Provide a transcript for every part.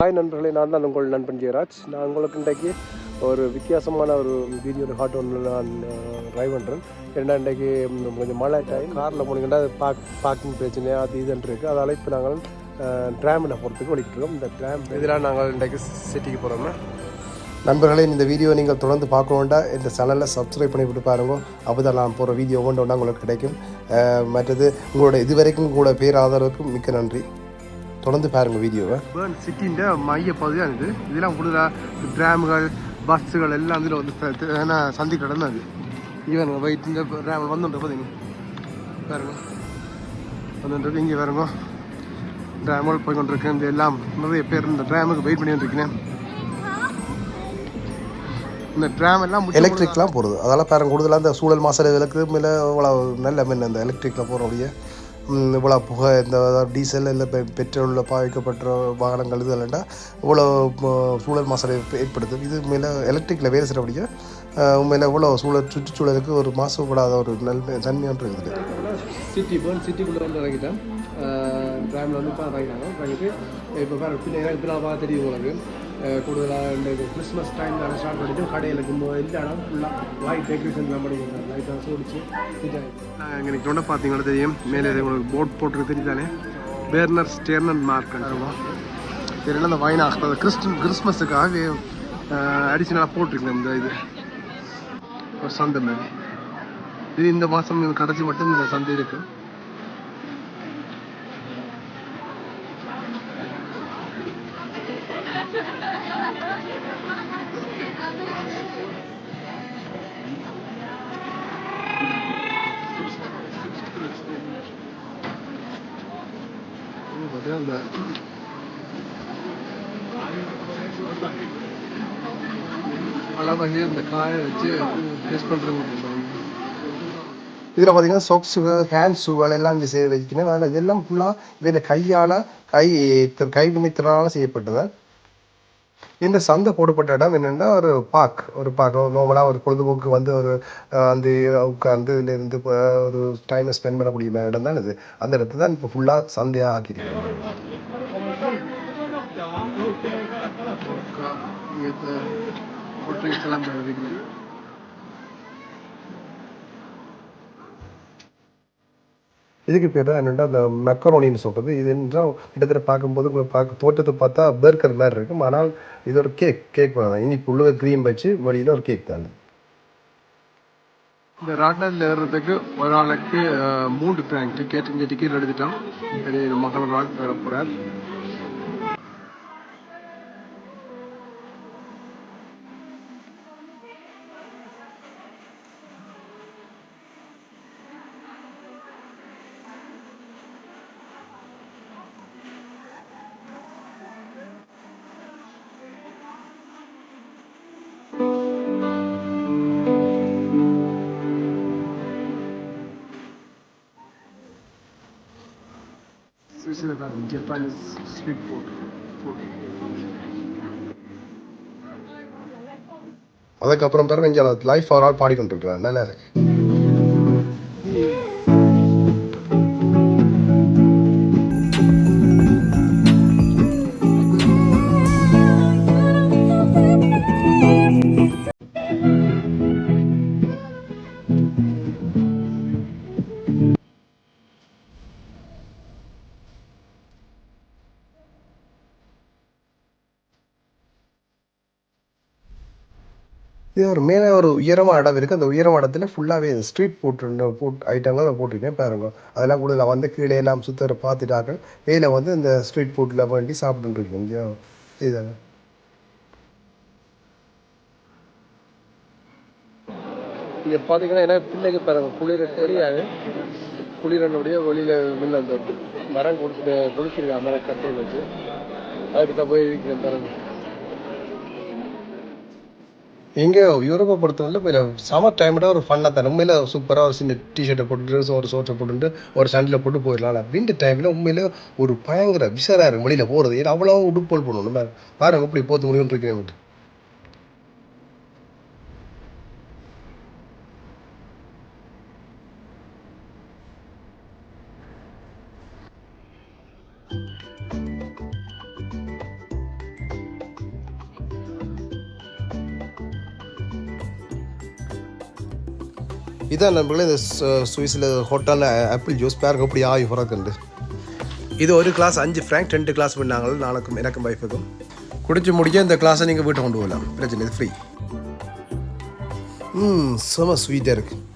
Hi நண்பர்களே நான் தான் உங்கள் நண்பன் ஜெயராஜ். நான் உங்களுக்கு இன்றைக்கு ஒரு வித்தியாசமான ஒரு வீடியோ ஹாட் ஒன்று நான் ட்ரைவ் பண்ணுறேன் ஏன்னா இன்றைக்கு கொஞ்சம் மழை டைம் காரில் போனீங்கன்னா பார்க் பார்க்கிங் பிரச்சனை அது இதுன்னு இருக்குது அதால் இப்போ நாங்கள் ட்ராமில் போகிறதுக்கு வலிக்கிட்டுருக்கோம் இந்த ட்ராம் இதெல்லாம் நாங்கள் இன்றைக்கு சிட்டிக்கு போகிறோம்னா நண்பர்களே இந்த வீடியோ நீங்கள் தொடர்ந்து பார்க்கணுண்டா இந்த சேனலில் சப்ஸ்கிரைப் பண்ணி விட்டு பாருங்க. அப்போ தான் நான் போகிற வீடியோ ஒன்று ஒன்றா உங்களுக்கு கிடைக்கும். மற்றது உங்களோட இதுவரைக்கும் கூட பேர் ஆதரவுக்கும் மிக்க நன்றி. தொடர்ந்து பாருங்க வீடியோவை பேர்ன் சிட்டின்ற மைய பகுதியாக இது இதெல்லாம் ஃபுல்லாக ட்ராமுகள் பஸ்ஸுகள் எல்லாம் இதில் வந்து ஏன்னா சந்தி கடந்து அது ஈவன் வெயிட் இந்த ட்ராமில் வந்துட்டு பார்த்தீங்க பாருங்க. வந்துட்டு இங்கே பாருங்க. ட்ராமல் போய் கொண்டிருக்கேன் இந்த எல்லாம் நிறைய பேர் இந்த ட்ராமுக்கு வெயிட் பண்ணி வந்துருக்கேன் இந்த ட்ராம் எல்லாம் எலக்ட்ரிக்லாம் போகிறது அதெல்லாம் பாருங்க கூடுதலாக இந்த சூழல் மாசல் விளக்கு மேலே இவ்வளோ நல்ல மீன் இந்த எலக்ட்ரிக்கில் போகிறோடைய இவ்வளோ புகை இந்த டீசல் இல்லை பெ பெட்ரோலில் பாவிக்கப்பட்ட வாகனங்கள் இது இதெல்லாம் இவ்வளோ சூழல் மாசடை ஏற்படுது இது மேலே எலக்ட்ரிக்கில் வேலை செய்கிறபடியே உண்மையில் இவ்வளோ சூழல் சுற்றுச்சூழலுக்கு ஒரு மாசுபடாத ஒரு நன்மை தன்மை இருக்குது. சிட்டி இப்போ சிட்டிக்குள்ளே வந்து இறங்கிட்டேன். ட்ராமில் வந்து இப்போ இறங்கினாங்க இறங்கிட்டு இப்போ பிள்ளை இப்போ நான் பார்த்து தெரியும் உங்களுக்கு. கூடுதலாக இந்த கிறிஸ்மஸ் டைம் நாங்கள் ஸ்டார்ட் பண்ணிட்டு கடையில் எல்லா இடம் ஃபுல்லாக லைட் டெக்கரேஷன்லாம் பண்ணிக்கிறாங்க லைட்டாக சோடிச்சு நாங்கள் இங்கே நிற்கிறோட பார்த்தீங்கன்னா தெரியும் மேலே உங்களுக்கு போட் போட்டுருக்கு தெரியுதானே பேர்னர் ஸ்டேர்னன் மார்க் தெரியல அந்த வைனா கிறிஸ்டன் கிறிஸ்மஸுக்காக அடிஷனலாக போட்டிருக்கேன் இந்த இது ஒரு சந்தை மாதிரி இது இந்த மாதம் கடைசி மட்டும் இந்த சந்தை இருக்கு இது பார்த்தீங்கன்னா இந்த அழகாக இந்த காயை வச்சு டெஸ்ட் பண்ணுறது இதில் பார்த்தீங்கன்னா சாக்ஸுகள் ஹேண்ட் ஷூகள் எல்லாம் இங்கே செய்ய வைக்கணும் அதனால் இதெல்லாம் ஃபுல்லாக இதில் கையால் கை கை நிமித்தினால செய்யப்பட்டதால் இந்த சந்தை போடப்பட்ட இடம் என்னென்னா ஒரு பார்க் ஒரு பார்க் நார்மலாக ஒரு பொழுதுபோக்கு வந்து ஒரு அந்த வந்து உட்காந்து இதுலேருந்து இப்போ ஒரு டைமை ஸ்பெண்ட் பண்ணக்கூடிய இடம் தான் இது அந்த இடத்த தான் இப்போ ஃபுல்லாக சந்தையாக ஆக்கிருக்கு இதுக்கு பேர் தான் என்னென்னா அந்த மெக்கரோனின்னு சொல்கிறது இது என்றால் கிட்டத்தட்ட பார்க்கும்போது உங்களுக்கு பார்க்க தோட்டத்தை பார்த்தா பர்கர் மாதிரி இருக்கும். ஆனால் இது ஒரு கேக் கேக் தான். இனிப்பு உள்ள க்ரீம் வச்சு வழியில் ஒரு கேக் தான். இந்த ராட்னத்தில் ஏறுறதுக்கு ஒரு ஆளுக்கு அஹ், மூன்று பிராங்க் டிக்கெட் இங்கே டிக்கெட் எடுத்துட்டோம் போகிறார் மக்கள் ராட் ஏற போகிறார் ஜப்பானீஸ் ஸ்ட்ரீட் ஃபுட் அதுக்கப்புறம் பிறகு இங்கே லைஃப் ஒரு ஆல் பாடிக்கொண்டிருக்கிறார். நல்லா இது ஒரு மேலே ஒரு உயரமான இடம் இருக்குது அந்த உயரமான இடத்துல ஃபுல்லாகவே ஸ்ட்ரீட் ஃபுட் ஃபுட் ஐட்டங்கள் அதை போட்டுருக்கேன் பாருங்க. அதெல்லாம் கூட வந்து கீழே எல்லாம் சுத்தர பார்த்துட்டாங்க மேலே வந்து இந்த ஸ்ட்ரீட் ஃபுட்டில் வேண்டி சாப்பிட்டுருக்கோம் இந்தியா இதுதாங்க இங்கே பார்த்தீங்கன்னா என்ன பிள்ளைக்கு பாருங்க குளிர தெரியாது. குளிரனுடைய வெளியில் மில் அந்த மரம் கொடுத்து தொழிச்சிருக்காங்க மரம் கட்டை வச்சு. அதுக்கு தான் போய் இருக்கிறேன் பாருங்க. எங்கே யூரோப்பை பொறுத்தவரை இப்போ சம்மர் டைமில் ஒரு ஃபன்னாக தான். உண்மையில் சூப்பராக ஒரு சின்ன டிஷர்ட்டை போட்டுட்டு ஒரு ஷோர்ட்டை போட்டுட்டு ஒரு சண்டில் போட்டு போயிடலாம். விண்டர் டைமில் உண்மையில் ஒரு பயங்கர விசாராக இருக்கும் வெளியில் போகிறது ஏன்னா அவ்வளோ உடுப்போல் போடணும். பாரு- பாருங்க இப்படி போத்து முடியும்னு இருக்கேன் இதான் நண்பர்களே இந்த சுவிஸில் ஹோட்டலில் ஆப்பிள் ஜூஸ் பேருக்கு அப்படி ஆகி பிறக்குண்டு. இது ஒரு கிளாஸ் அஞ்சு ஃப்ராங்க் ரெண்டு கிளாஸ் பண்ணாங்க நானுக்கும் எனக்கும் வைஃபுக்கும் குடிச்சு முடிக்க இந்த கிளாஸை நீங்கள் வீட்டை கொண்டு போகலாம். பிரச்சனை இது ஃப்ரீ ம் செம ஸ்வீட்டாக இருக்குது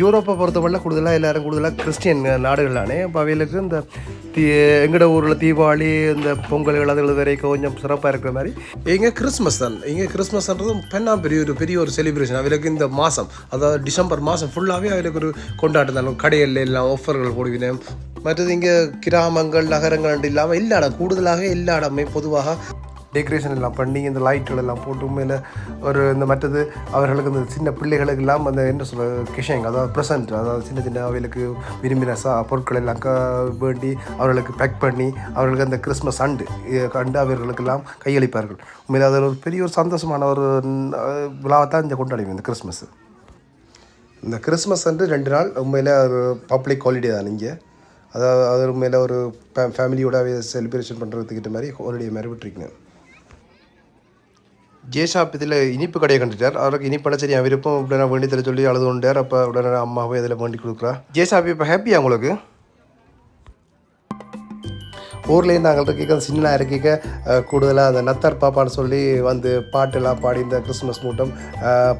யூரோப்பை பொறுத்தவரையில் கூடுதலாக எல்லாரும் கூடுதலாக கிறிஸ்டியன் நாடுகளானே. இப்போ அவைகளுக்கு இந்த தீ எங்கட ஊரில் தீபாவளி இந்த பொங்கல்கள் அதுகள் வரைக்கும் கொஞ்சம் சிறப்பாக இருக்கிற மாதிரி. இங்கே கிறிஸ்மஸ் தான். இங்கே கிறிஸ்மஸ்ன்றது பெண்ணா பெரிய ஒரு பெரிய ஒரு செலிப்ரேஷன் அவைகளுக்கு இந்த மாதம் அதாவது டிசம்பர் மாதம் ஃபுல்லாகவே அவைகளுக்கு ஒரு கொண்டாட்டம் தான். கடையில் எல்லாம் ஆஃபர்கள் போடுவினேன் மற்றது இங்கே கிராமங்கள் நகரங்கள் இல்லாமல் எல்லா இடம் கூடுதலாக எல்லா இடமே பொதுவாக டெக்கரேஷன் எல்லாம் பண்ணி இந்த லைட்டுகள் எல்லாம் போட்டு மேலே ஒரு இந்த மற்றது அவர்களுக்கு இந்த சின்ன பிள்ளைகளுக்கு எல்லாம் அந்த என்ன சொல்ற கிஷங் அதாவது ப்ரெசன்ட் அதாவது சின்ன சின்ன அவைகளுக்கு விரும்பின சா பொருட்கள் எல்லாம் க வேண்டி அவர்களுக்கு பேக் பண்ணி அவர்களுக்கு அந்த கிறிஸ்மஸ் அண்டு கண்டு அவர்களுக்கெல்லாம் கையளிப்பார்கள். உண்மையில் அது ஒரு பெரிய ஒரு சந்தோஷமான ஒரு விழாவை தான் இந்த கொண்டாடுவோம் இந்த கிறிஸ்மஸ் இந்த கிறிஸ்மஸ் அன்று ரெண்டு நாள் உண்மையில் ஒரு பப்ளிக் ஹாலிடே தான் இங்கே. அதாவது அது உண்மையில் ஒரு ஃபேமிலியோட செலிப்ரேஷன் பண்ணுறதுக்கிட்ட மாதிரி ஹாலிடே மாதிரி விட்டுருக்கீங்க. ஜேஷாப் இதில் இனிப்பு கடையை கண்டுட்டார். அவருக்கு இனிப்பான சரி என் விருப்பம். உடனே வேண்டி தர சொல்லி அழுது கொண்டார். அப்போ உடனே அம்மாவே இதில் வேண்டி கொடுக்குறா. ஜேஷாப் இப்போ ஹாப்பியா உங்களுக்கு? ஊர்லேயே நாங்கள் இருக்க சின்ன இருக்க கூடுதலாக அந்த நத்தர் பாப்பான்னு சொல்லி வந்து பாட்டெல்லாம் பாடி இந்த கிறிஸ்மஸ் மூட்டம்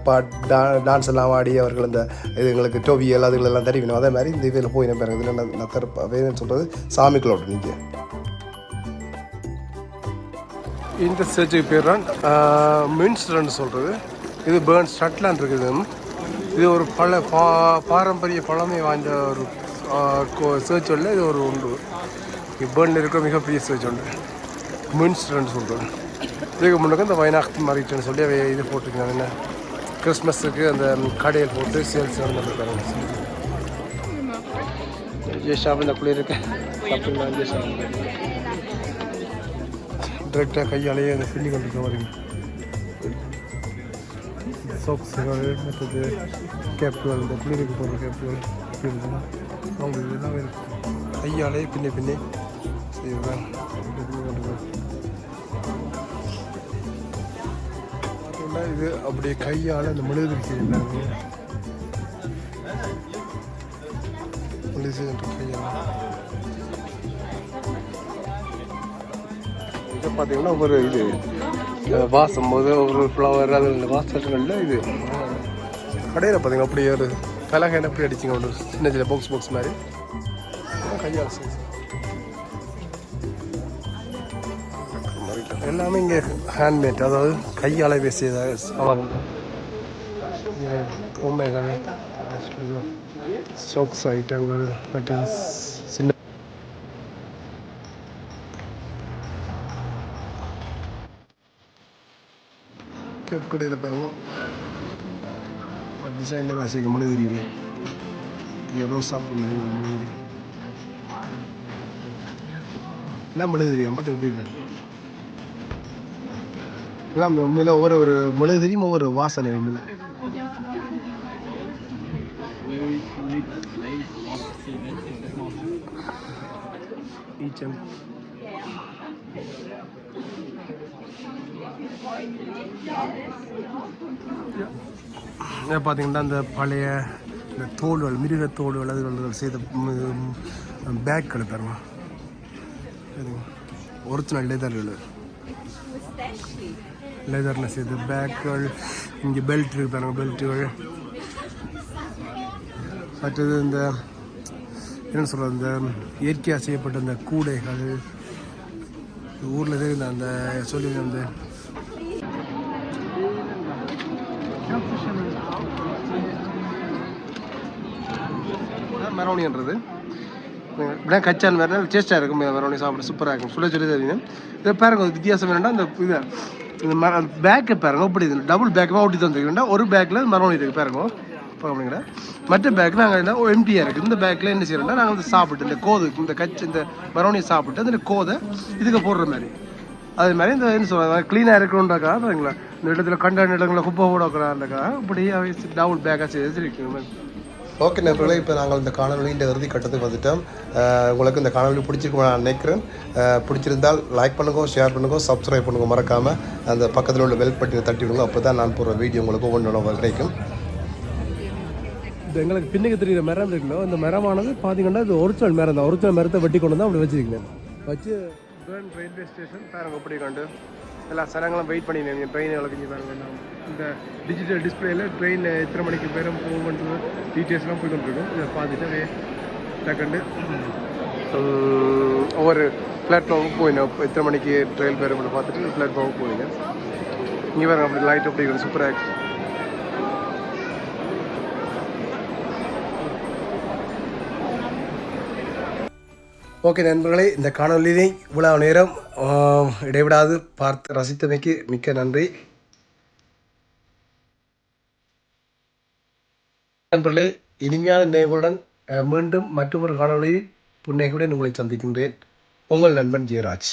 பாட் டா டான்ஸ் எல்லாம் ஆடி அவர்கள் இந்த இது எங்களுக்கு டோவியல் அதுகளெல்லாம் தெரிவிக்கணும் அதே மாதிரி இந்த இதில் போய் பாருங்க இதில் நத்தர் வேணும்னு சொல்கிறது சாமிகளோட நீங்கள் இந்த சர்ச்சுக்கு பேர் தான் மின்ஸ்டர்னு சொல்கிறது இது பேர்ன் ஸ்டட்லாண்ட் இருக்குது இது. ஒரு பல பா பாரம்பரிய பழமை வாய்ந்த ஒரு சர்ச் உள்ள இது ஒரு உண்டு. பேர்னில் இருக்கிற மிகப்பெரிய சர்ச் உண்டு. மின்ஸ்டர்னு சொல்கிறது இதுக்கு முன்னுக்கு இந்த வைனாக்தி மாறிட்டுன்னு சொல்லி அவை இது போட்டிருக்காங்க என்ன? கிறிஸ்மஸுக்கு அந்த கடையில் போட்டு சேல்ஸ் நடந்துருக்காங்க ஜே ஷாப் இந்த குளிர் இருக்கு. சாப்பிடலாம் ஜே ஷாப். டிரெக்டாக கையாலேயே அதை பின்னி கொண்டு வரீங்க சாக்ஸுகள் மற்றது கேப்புகள் இந்த குளிருக்கு போடுற கேப்புகள் இப்படி இருக்குன்னா அவங்களுக்கு எல்லாமே இருக்கு கையாலே பின்னி பின்னி செய்வாங்க. இப்படி கொண்டு இது அப்படியே கையால் அந்த மெழுகுதிரி செய்யறாங்க மெழுகு கையால். இது பார்த்தீங்கன்னா ஒரு இது வாசம் போது ஒரு ஃப்ளவர் அது இந்த வாசல்களில் இது. கடையில் பார்த்தீங்கன்னா அப்படியே ஒரு பலகை எப்படி அடிச்சிங்க ஒரு சின்ன சின்ன பாக்ஸ் பாக்ஸ் மாதிரி. கையால் எல்லாமே இங்கே ஹேண்ட்மேட் அதாவது கையால் பேசியதாக சாமான்கள் பொம்மைகள் சோக்ஸ் ஐட்டங்கள் பட்டன்ஸ் சின்ன கேப் டிசைனில் வாசிக்க முடியுது எவ்வளோ சாப்பிடணும் எல்லாம் மெழுகு தெரியும் பார்த்து எப்படி எல்லாம் உண்மையில் ஒவ்வொரு ஒரு மெழுகு தெரியும் ஒவ்வொரு வாசனை உண்மையில் ஈச்சம் பார்த்தீங்கன்னா அந்த பழைய இந்த தோல்கள் மிருக தோல்கள் அதுகள் செய்த பேக்கள் பாருங்க. ஒரிஜினல் லெதர்கள் லெதரில் செய்த பேக்குகள் இங்கே பெல்ட் இருக்கு பாருங்க பெல்ட்டுகள் மற்றது இந்த என்ன சொல்கிறது இந்த இயற்கையாக செய்யப்பட்ட இந்த கூடைகள். ஊரில் தெரிந்த அந்த சொல்லி அந்த மெரோனின்றது இப்படியே கச்சான் வேறு டேஸ்ட்டாக இருக்கும் மெரோனி சாப்பிட சூப்பராக இருக்கும். சுட சொல்லி தெரியும் இதை பாருங்க வித்தியாசம் என்னன்னா இந்த இது இந்த மர பேக்கை பாருங்க அப்படி இது டபுள் பேக்கமாக ஒட்டி தந்துருக்கேன் ஒரு பேக்கில் மெரோனி இருக்குது பாருங்க. அப்படிங்கிற மற்ற பேக் நாங்கள் என்ன எம்டியாக இருக்குது இந்த பேக்கில் என்ன செய்யறோம்னா நாங்கள் வந்து சாப்பிட்டு இந்த கோது இந்த கச்சு இந்த மரவணியை சாப்பிட்டு அந்த கோதை இதுக்கு போடுற மாதிரி. அது மாதிரி இந்த என்ன சொல்கிறாங்க க்ளீனாக இருக்கணுன்றக்காக பாருங்களா இந்த இடத்துல கண்ட இடங்களில் குப்பை போடக்கூடாதுக்கா இப்படி டபுள் பேக்காக வச்சிருக்கீங்க ஓகே நண்பர்களே இப்போ நாங்கள் இந்த காணொலியின் இறுதி கட்டத்துக்கு வந்துட்டோம். உங்களுக்கு இந்த காணொலி பிடிச்சிருக்கும் நான் நினைக்கிறேன். பிடிச்சிருந்தால் லைக் பண்ணுங்க ஷேர் பண்ணுங்க சப்ஸ்கிரைப் பண்ணுங்க மறக்காமல் அந்த பக்கத்தில் உள்ள பெல் பட்டினை தட்டி விடுங்க. அப்போ தான் நான் போடுற வீடியோ உங்களுக்கு ஒவ்வொன்று கிடைக்கும். இது எங்களுக்கு பின்னுக்கு தெரியுற மரம் இருக்குல்ல இந்த மரமானது பார்த்தீங்கன்னா இது ஒரிஜினல் மரம் தான். ஒரிஜினல் மரத்தை வெட்டி கொண்டு வந்து அப்படி வச்சிருக்கேன் வச்சு ரயில்வே ஸ்டேஷன் பாருங்க அப்படி கண்டு. எல்லா சனங்களும் வெயிட் பண்ணிடுங்க ட்ரெயின் எவ்வளோ பாருங்க. இந்த டிஜிட்டல் டிஸ்பிளேயில் ட்ரெயின் எத்தனை மணிக்கு பேரும் போகும்ன்றது டீட்டெயில்ஸ்லாம் போய் கொண்டிருக்கும் இதை பார்த்துட்டு டக்குண்டு ஒவ்வொரு பிளாட்ஃபார்முக்கு போயிடும் எத்தனை மணிக்கு ட்ரெயின் பேரும் பார்த்துட்டு பிளாட்ஃபார்முக்கு போயிங்க இங்கே பாருங்க அப்படி லைட் அப்படி சூப்பராக இருக்கு. ஓகே நண்பர்களே இந்த காணொலியை இவ்வளவு நேரம் இடைவிடாது பார்த்து ரசித்தமைக்கு மிக்க நன்றி. நண்பர்களே இனிமையான நினைவுடன் மீண்டும் மற்றொரு காணொலியில் புன்னகையுடன் உங்களை சந்திக்கின்றேன். உங்கள் நண்பன் ஜெயராஜ்.